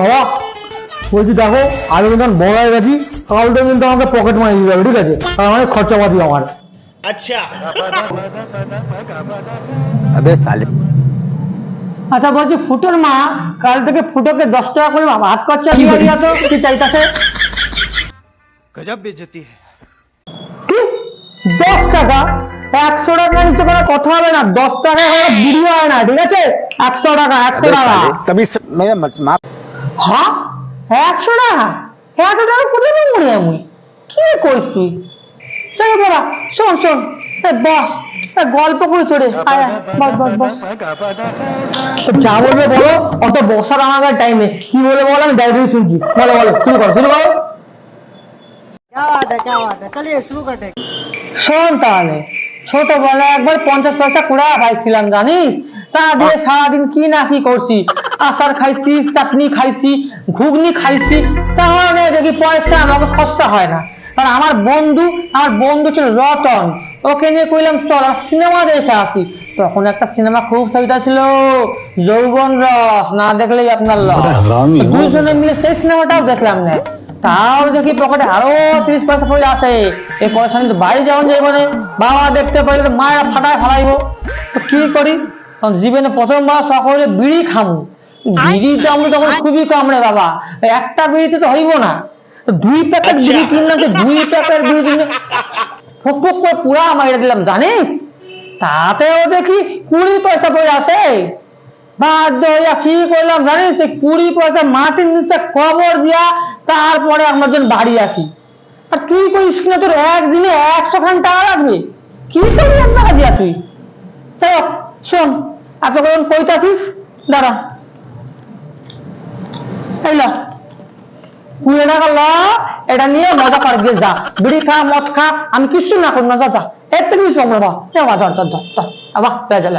বাবা বলছি দেখো আমি কিন্তু বড় হয়ে গেছি কালকে কিন্তু আমাকে পকেট মারি দিতে হবে ঠিক আছে? আর খরচা পাতি আমার। আচ্ছা। আচ্ছা বলছি ফুটোর মা কাল থেকে ফুটোকে দশ টাকা করে হাত খরচা দিয়ে দিয়া তো কি চাইতাছে? গজব বেজতি কি? দশ টাকা? একশো টাকা নিচে কোনো কথা হবে না দশ টাকা বিড়ি হয় না ঠিক আছে? একশো টাকা একশো টাকা। হা? একশো টাকা? হ্যাঁ তো কোথায় আমি? কি কইস তুই? চলো বাবা শোন শোন। বস গল্প করি তোরে। বস বস বস। যা বলবে বলো অত বসার টাইমে কি বলে বলো আমি শুনছি। বলো বলো শুরু করো শুরু করো। শোন তাহলে একবার পঞ্চাশ পয়সা কুড়া পাইছিলাম জানিস? তা দিয়ে সারাদিন কি না কি করছি? আচার খাইছি চাটনি খাইছি ঘুগনি খাইছি তাহলে দেখি পয়সা আমাকে খরচা হয় না। কারণ আমার বন্ধু আমার বন্ধু ছিল রতন। ওকে নিয়ে কইলাম চল সিনেমা দেখে আসি। তখন একটা সিনেমা খুব ছবিটা ছিল। যৌবন রস না দেখলেই আপনার লস। দুজনে মিলে সেই সিনেমাটাও দেখলাম না। তাও দেখি পকেটে আরও তিরিশ পয়সা পয়সা আছে। এই পয়সা নিয়ে বাড়ি যখন যাইব না বাবা দেখতে পাইলে তো মায়েরা ফাটায় ফালাইব। তো কি করি? তখন জীবনে প্রথমবার সকলে বিড়ি খামু। বিড়ি তো আমরা তখন খুবই কম রে বাবা। একটা বিড়িতে তো হইব না। দুই প্যাকেট আচ্ছা। বিড়ি কিনলাম যে দুই প্যাকেট বিড়ি কিনলে ফুক ফুক করে পুরা মাইরে দিলাম জানিস? তাতেও দেখি কুড়ি পয়সা পড়ে আছে। বাধ্য হইয়া কি করলাম জানিস? কুড়ি পয়সা মাটির নিচে কবর দিয়া তারপরে আমরা যখন বাড়ি আসি। আর তুই করিস কিনা তোর একদিনে একশো খান টাকা লাগবে। কি করবি টাকা দিয়া তুই? চল শোন এতক্ষণ কইতাছিস দাঁড়া। এটা নিয়ে মজা যা। বিড়ি খা, মদ খা, আমি কিছু না করব যা যা। এর থেকে কিছু বা ধর ধর বেজা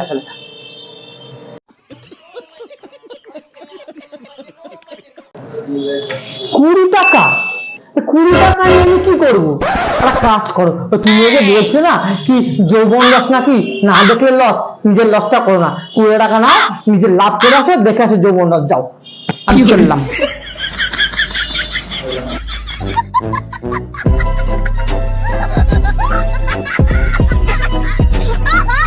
কুড়ি টাকা? কুড়ি টাকা নিয়ে আমি কি করব? একটা কাজ করো। তুমি ওকে বলছো না কি যৌবন লস নাকি? না দেখলে লস নিজের লসটা করো না। কুড়ি টাকা না, নিজের লাভ করে আসো, দেখে আসো যৌবন লস যাও। আমি চললাম